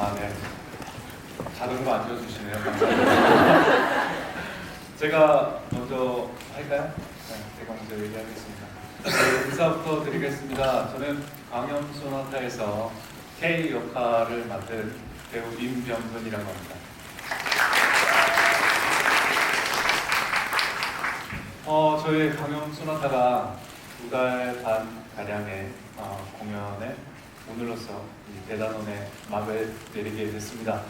아, 네. 자동으로 앉아주시네요. 감사합니다. 제가 먼저 할까요? 네, 제가 먼저 얘기하겠습니다. 네, 인사부터 드리겠습니다. 저는 광염 소나타에서 K 역할을 맡은 배우 임병근이라고 합니다. 어, 저희 광염 소나타가 두 달 반 가량의 어, 공연에 오늘로써 이 대단원의 막을 내리게 됐습니다.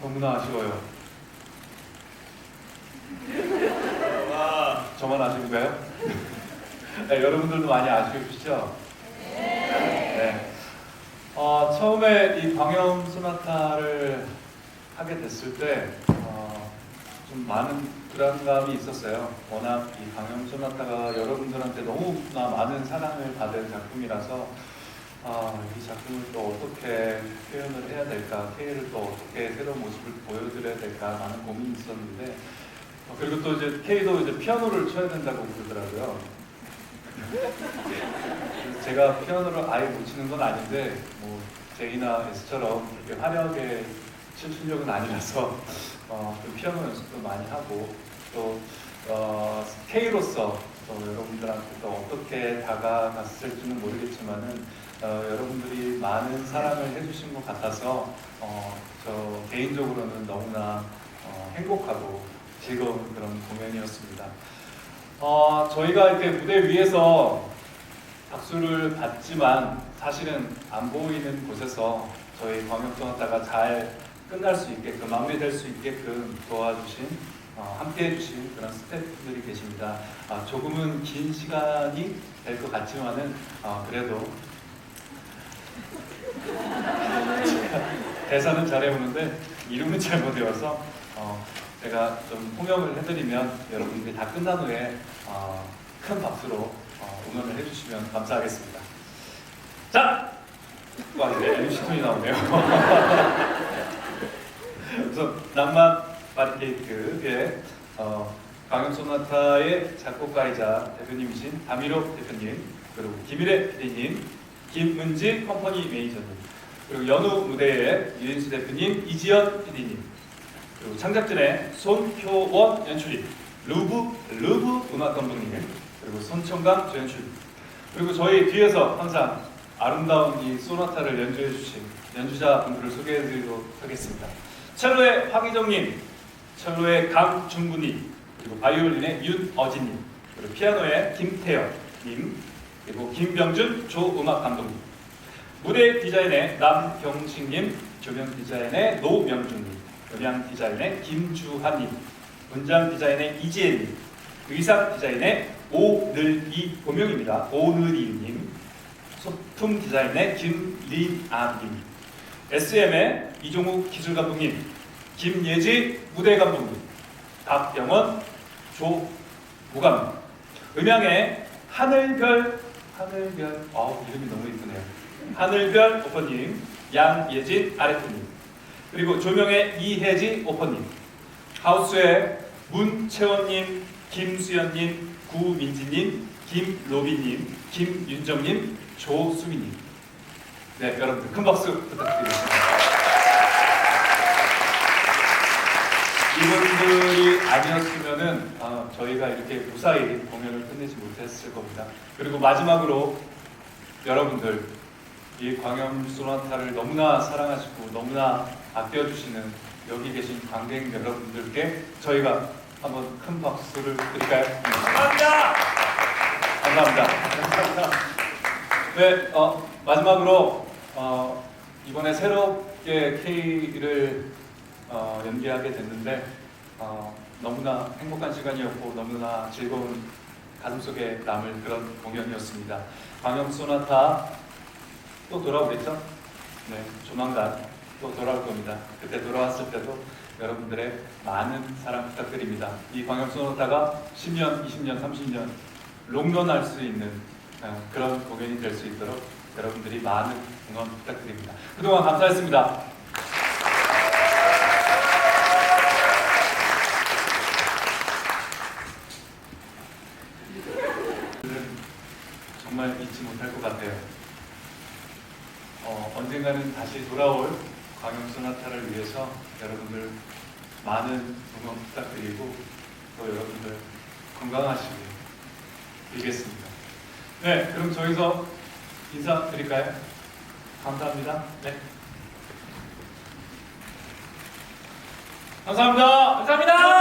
너무나 아쉬워요. 와, 저만 아쉬운가요? 네, 여러분들도 많이 아쉬우시죠? 네. 어, 처음에 이 광염 소나타를 하게 됐을 때, 어, 좀 많은 불안감이 있었어요. 워낙 이 광염 소나타가 여러분들한테 너무나 많은 사랑을 받은 작품이라서, 아, 이 작품을 또 어떻게 표현을 해야 될까, K를 또 어떻게 새로운 모습을 보여드려야 될까, 많은 고민이 있었는데, 어, 그리고 또 이제 K도 이제 피아노를 쳐야 된다고 그러더라고요. 제가 피아노를 아예 못 치는 건 아닌데, 뭐, 제이나 S처럼 그렇게 화려하게 칠 실력은 아니라서, 어, 그 피아노 연습도 많이 하고, 또, 어, K로서 또 여러분들한테 또 어떻게 다가갔을지는 모르겠지만은, 어, 여러분들이 많은 사랑을 해주신 것 같아서, 어, 저 개인적으로는 너무나 어, 행복하고 즐거운 그런 공연이었습니다. 어, 저희가 이렇게 무대 위에서 박수를 받지만 사실은 안 보이는 곳에서 저희 광역소나타가 잘 끝날 수 있게끔 마무리될 수 있게끔 도와주신 어, 함께 해주신 그런 스태프분들이 계십니다. 아, 조금은 긴 시간이 될 것 같지만은 어, 그래도 대사는 잘 해오는데 이름은 잘 못 외워서 어, 제가 좀 통역을 해드리면 여러분들이 다 끝난 후에 어, 큰 박수로 어, 응원을 해주시면 감사하겠습니다. 자, 와 이제 MC 톤이 나오네요. 그래서 낭만 바리케이트의 어, 강영 소나타의 작곡가이자 대표님이신 다미로 대표님 그리고 김일혜 PD님, 김문지 컴퍼니 매니저님 그리고 연우 무대의 유인수 대표님, 이지연 PD님 그리고 창작진의 손효원 연출님, 루브 루브 음악 감독님, 그리고 손청강 조연출, 그리고 저희 뒤에서 항상 아름다운 이 소나타를 연주해 주신 연주자 분들을 소개해 드리도록 하겠습니다. 첼로의 황희정님, 첼로의 강준구님, 그리고 바이올린의 윤어진님, 그리고 피아노의 김태영님, 그리고 김병준 조음악 감독님, 무대 디자인의 남경식님, 조명 디자인의 노명준님, 음향 디자인의 김주하님, 문장 디자인의 이지혜님, 의상 디자인의 오늘이 고명입니다. 오늘이님, 소품 디자인의 김린아님, SM의 이종욱 기술 감독님, 김예지 무대 감독님, 박병원 조무감, 음향의 하늘별 하늘별 어 이름이 너무 이쁘네요. 하늘별 오퍼님, 양예진 아래프님, 그리고 조명의 이혜지 오퍼님, 하우스의 문채원님, 김수연님, 구민지님, 김로비님, 김윤정님, 조수민님. 네, 여러분들 큰 박수 부탁드리겠습니다. 이분들이 아니었으면은 아, 저희가 이렇게 무사히 공연을 끝내지 못했을 겁니다. 그리고 마지막으로 여러분들 이 광염 소나타를 너무나 사랑하시고 너무나 아껴주시는 여기 계신 관객 여러분들께 저희가 한번 큰 박수를 드릴까요? 네. 감사합니다. 감사합니다. 감사합니다. 네, 어, 마지막으로 어, 이번에 새롭게 K를 어, 연기하게 됐는데 어, 너무나 행복한 시간이었고 너무나 즐거운 가슴속에 남을 그런 공연이었습니다. 광염 소나타 또 돌아오겠죠? 네, 조만간 또 돌아올 겁니다. 그때 돌아왔을 때도 여러분들의 많은 사랑 부탁드립니다. 이 광염 소나타가 10년, 20년, 30년 롱런할 수 있는 어, 그런 공연이 될 수 있도록 여러분들이 많은 응원 부탁드립니다. 그동안 감사했습니다. 정말 잊지 못할 것 같아요. 어, 언젠가는 다시 돌아올 광영 소나타를 위해서 여러분들 많은 응원 부탁드리고 또 여러분들 건강하시길 빌겠습니다. 네, 그럼 저기서 인사드릴까요? 감사합니다. 네. 감사합니다. 감사합니다.